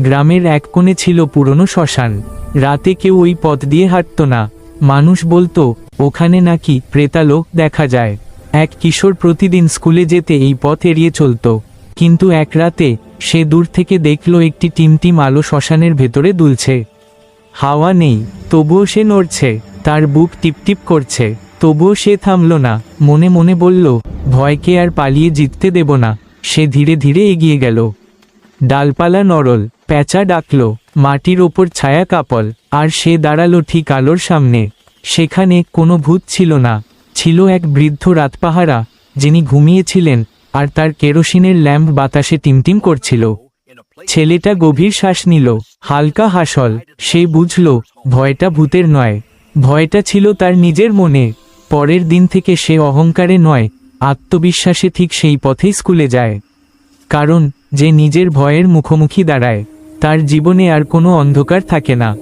গ্রামের এক কোণে ছিল পুরনো শ্মশান। রাতে কেউ ওই পথ দিয়ে হাঁটত না। মানুষ বলতো, ওখানে নাকি প্রেতালোক দেখা যায়। এক কিশোর প্রতিদিন স্কুলে যেতে এই পথ এড়িয়ে চলত। কিন্তু এক রাতে সে দূর থেকে দেখল একটি টিমটিম আলো শ্মশানের ভেতরে দুলছে। হাওয়া নেই, তবুও সে নড়ছে, তার বুক টিপটিপ করছে। তবুও সে থামল না, মনে মনে বলল, ভয়কে আর পালিয়ে জিততে দেব না। সে ধীরে ধীরে এগিয়ে গেল। ডালপালা নরল, প্যাঁচা ডাকল, মাটির ওপর ছায়া কাপল, আর সে দাঁড়াল ঠিক আলোর সামনে। সেখানে কোনো ভূত ছিল না, ছিল এক বৃদ্ধ রাতপাহারা, যিনি ঘুমিয়েছিলেন, আর তার কেরোসিনের ল্যাম্প বাতাসে টিমটিম করছিল। ছেলেটা গভীর শ্বাস নিল, হালকা হাসল, সে বুঝল, ভয়টা ভূতের নয়, ভয়টা ছিল তার নিজের মনে। পরের দিন থেকে সে অহংকারে নয়, আত্মবিশ্বাসে ঠিক সেই পথেই স্কুলে যায়। কারণ যে নিজের ভয়ের মুখোমুখি দাঁড়ায় তার জীবনে আর কোনো অন্ধকার থাকে না।